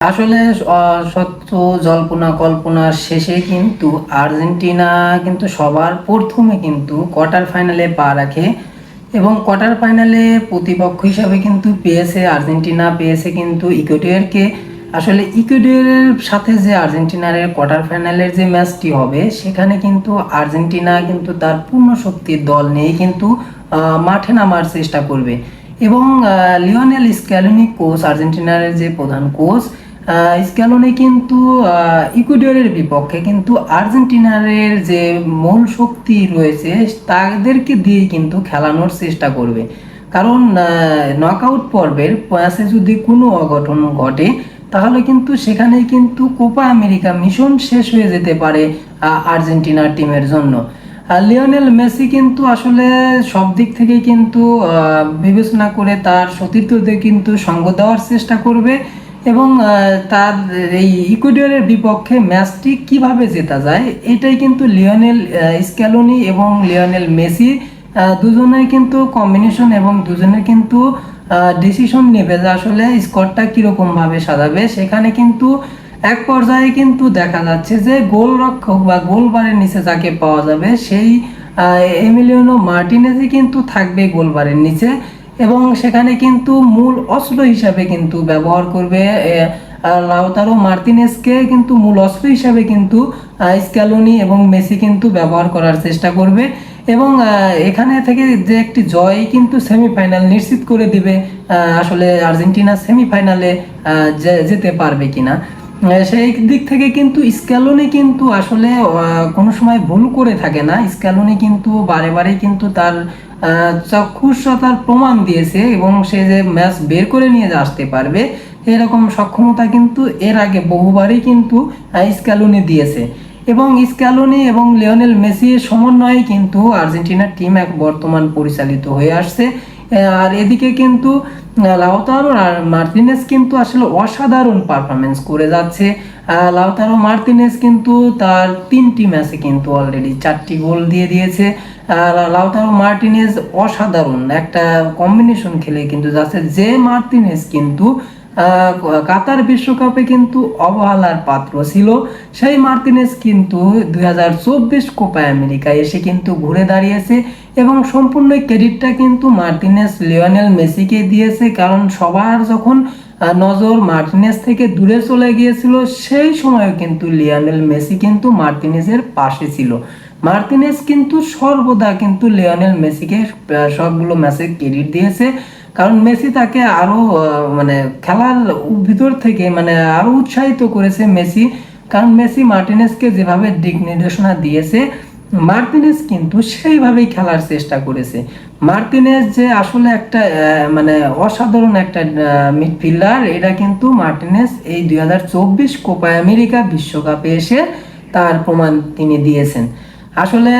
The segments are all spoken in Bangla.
আসলে সত্য, জল্পনা কল্পনার শেষে কিন্তু আর্জেন্টিনা কিন্তু সবার প্রথমে কিন্তু কোয়ার্টার ফাইনালে পা রাখে এবং কোয়ার্টার ফাইনালে প্রতিপক্ষ হিসাবে কিন্তু পেয়েছে আর্জেন্টিনা, পেয়েছে কিন্তু ইকুয়েডরকে। আসলে ইকুয়েডরের সাথে যে আর্জেন্টিনার কোয়ার্টার ফাইনালের যে ম্যাচটি হবে, সেখানে কিন্তু আর্জেন্টিনা কিন্তু তার পূর্ণ শক্তির দল নিয়ে কিন্তু মাঠে নামার চেষ্টা করবে। এবং লিওনেল স্ক্যালোনি কোচ আর্জেন্টিনার যে প্রধান কোচ স্ক্যালোনি কিন্তু ইকুয়েডরের বিপক্ষে কিন্তু আর্জেন্টিনারের যে মূল শক্তি রয়েছে, তাদেরকে দিয়ে কিন্তু খেলানোর চেষ্টা করবে। কারণ নকআউট পর্বের ম্যাচে যদি কোনো অঘটন ঘটে, তাহলে কিন্তু সেখানে কিন্তু কোপা আমেরিকা মিশন শেষ হয়ে যেতে পারে আর্জেন্টিনার টিমের জন্য। লিওনেল মেসি কিন্তু আসলে সব দিক থেকে কিন্তু বিবেচনা করে তার সতীর্থদের কিন্তু সঙ্গ দেওয়ার চেষ্টা করবে। এবং তার এই ইকুয়েডরের বিপক্ষে ম্যাচটি কীভাবে জেতা যায়, এটাই কিন্তু লিওনেল স্ক্যালোনি এবং লিওনেল মেসি দুজনের কিন্তু কম্বিনেশন এবং দুজনের কিন্তু ডিসিশন নেবে যে আসলে স্কোরটা কীরকম ভাবে সাজাবে। সেখানে কিন্তু এক পর্যায়ে কিন্তু দেখা যাচ্ছে যে গোল রক্ষক বা গোল বারের নিচে যাকে পাওয়া যাবে, সেই এমিলিয়ানো মার্টিনেজই কিন্তু থাকবে গোল বারের নিচে। এবং সেখানে কিন্তু মূল অস্ত্র হিসাবে কিন্তু ব্যবহার করবে লাউতারো মার্টিনেজকে কিন্তু মূল অস্ত্র হিসাবে কিন্তু স্ক্যালোনি এবং মেসি কিন্তু ব্যবহার করার চেষ্টা করবে এবং এখানে থেকে যে একটি জয় কিন্তু সেমিফাইনাল নিশ্চিত করে দিবে আসলে আর্জেন্টিনা সেমিফাইনালে যেতে পারবে কিনা। সেই দিক থেকে কিন্তু স্ক্যালোনি কিন্তু আসলে কোনো সময় ভুল করে থাকে না। স্ক্যালোনি কিন্তু বারে বারে কিন্তু তার চাক্ষুষতার প্রমাণ দিয়েছে এবং সে যে ম্যাচ বের করে নিয়ে আসতে পারবে, এরকম সক্ষমতা কিন্তু এর আগে বহুবারই কিন্তু স্ক্যালোনি দিয়েছে। এবং স্ক্যালোনি এবং লিওনেল মেসির সমন্বয়ে কিন্তু আর্জেন্টিনার টিম এক বর্তমান পরিচালিত হয়ে আসছে। আর এদিকে কিন্তু লাউতারো আর মার্টিনেস কিন্তু আসলে অসাধারণ পারফরমেন্স করে যাচ্ছে। লাউতারো মার্টিনেস কিন্তু তার তিনটি ম্যাচে কিন্তু অলরেডি চারটি গোল দিয়ে দিয়েছে। লাউতারো মার্টিনেস অসাধারণ একটা কম্বিনেশন খেলে কিন্তু যাচ্ছে। যে মার্টিনেস কিন্তু কাতার বিশ্বকাপে কিন্তু অবহেলার পাত্র ছিল। সেই মার্টিনেজ কিন্তু দুই হাজার চব্বিশ কোপা আমেরিকা এসে কিন্তু ঘুরে দাঁড়িয়েছে এবং সম্পূর্ণ ক্রেডিটটা কিন্তু মার্টিনেস লিওনেল মেসিকে দিয়েছে, কারণ সবার যখন নজর মার্টিনেস থেকে দূরে চলে গিয়েছিল, সেই সময়ও কিন্তু লিওনেল মেসি কিন্তু মার্টিনেসের পাশে ছিল। মার্টিনেস কিন্তু সর্বদা কিন্তু লিওনেল মেসিকে সবগুলো ম্যাচে ক্রেডিট দিয়েছে। কারণ মেসি তাকে আরও মানে খেলার ভিতর থেকে মানে আরও উৎসাহিত করেছে মেসি। কারণ মেসি মার্টিনেসকে যেভাবে দিক নির্দেশনা দিয়েছে, মার্টিনেস কিন্তু সেইভাবেই খেলার চেষ্টা করেছে। মার্টিনেস যে আসলে একটা মানে অসাধারণ একটা মিডফিল্ডার, এটা কিন্তু মার্টিনেস এই দুই হাজার চব্বিশ কোপা আমেরিকা বিশ্বকাপে এসে তার প্রমাণ তিনি দিয়েছেন। আসলে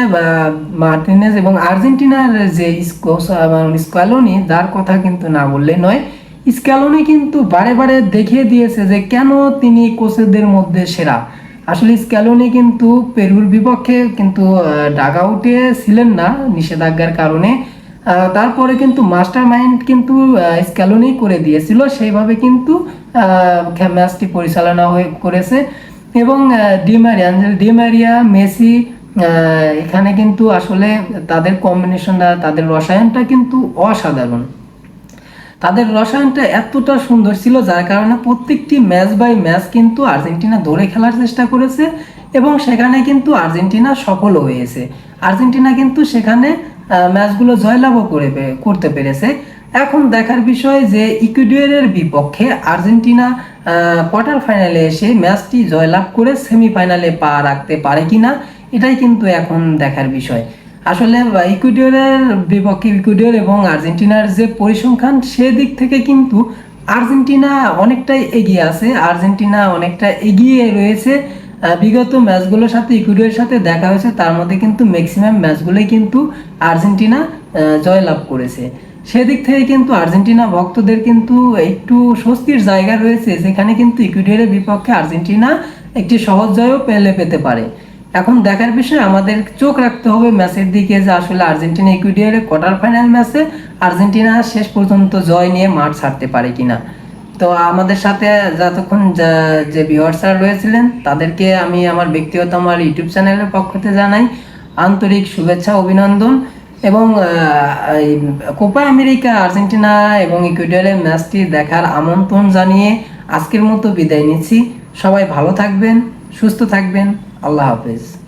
মার্টিনেজ এবং আর্জেন্টিনার যে স্ক্যালোনি যার কথা কিন্তু না বললে নয়। স্ক্যালোনি কিন্তু বারে বারে দেখিয়ে দিয়েছে যে কেন তিনি কোচেদের মধ্যে সেরা। আসলে স্ক্যালোনি কিন্তু পেরুর বিপক্ষে কিন্তু ডাগ আউটে ছিলেন না নিষেধাজ্ঞার কারণে। তারপরে কিন্তু মাস্টার মাইন্ড কিন্তু স্ক্যালোনি করে দিয়েছিল। সেইভাবে কিন্তু ম্যাচটি পরিচালনা হয়ে করেছে। এবং ডিমারিয়া ডিমারিয়া মেসি এখানে কিন্তু আসলে তাদের কম্বিনেশনটা তাদের রসায়নটা কিন্তু অসাধারণ। তাদের রসায়নটা এতটা সুন্দর ছিল, যার কারণে প্রত্যেকটি ম্যাচ বাই ম্যাচ কিন্তু আর্জেন্টিনা ধরে খেলার চেষ্টা করেছে এবং সেখানে কিন্তু আর্জেন্টিনা সফল হয়েছে। আর্জেন্টিনা কিন্তু সেখানে ম্যাচগুলো জয়লাভও করে করতে পেরেছে। এখন দেখার বিষয় যে ইকুয়েডরের বিপক্ষে আর্জেন্টিনা কোয়ার্টার ফাইনালে এসে ম্যাচটি জয়লাভ করে সেমিফাইনালে পা রাখতে পারে কিনা এটাই কিন্তু এখন দেখার বিষয়। আসলে ইকুয়েডরের বিপক্ষে ইকুয়েডর এবং আর্জেন্টিনার যে পরিসংখ্যান, সেদিক থেকে কিন্তু আর্জেন্টিনা অনেকটাই এগিয়ে আছে। আর্জেন্টিনা অনেকটা এগিয়ে রয়েছে। বিগত ম্যাচগুলোর সাথে, ইকুয়েডরের সাথে দেখা হয়েছে। তার মধ্যে কিন্তু ম্যাক্সিমাম ম্যাচগুলোই কিন্তু আর্জেন্টিনা জয়লাভ করেছে। সেদিক থেকে কিন্তু আর্জেন্টিনা ভক্তদের কিন্তু একটু স্বস্তির জায়গা রয়েছে, যেখানে কিন্তু ইকুয়েডরের বিপক্ষে আর্জেন্টিনা একটি সহজ জয়ও পেলে পেতে পারে। এখন দেখার বিষয়, আমাদের চোখ রাখতে হবে ম্যাচের দিকে যে আসলে আর্জেন্টিনা ইকুয়েডরের কোয়ার্টার ফাইনাল ম্যাচে আর্জেন্টিনা শেষ পর্যন্ত জয় নিয়ে মাঠ ছাড়তে পারে কিনা। তো আমাদের সাথে যতক্ষণ যা- ভিউয়ার্সরা রয়েছিলেন, তাদেরকে আমি আমার ব্যক্তিগত আমার ইউটিউব চ্যানেলের পক্ষ থেকে জানাই আন্তরিক শুভেচ্ছা, অভিনন্দন এবং কোপা আমেরিকা, আর্জেন্টিনা এবং ইকুয়েডরের ম্যাচটি দেখার আমন্ত্রণ জানিয়ে আজকের মতো বিদায় নিচ্ছি। সবাই ভালো থাকবেন, সুস্থ থাকবেন। আল্লাহ হাফেজ।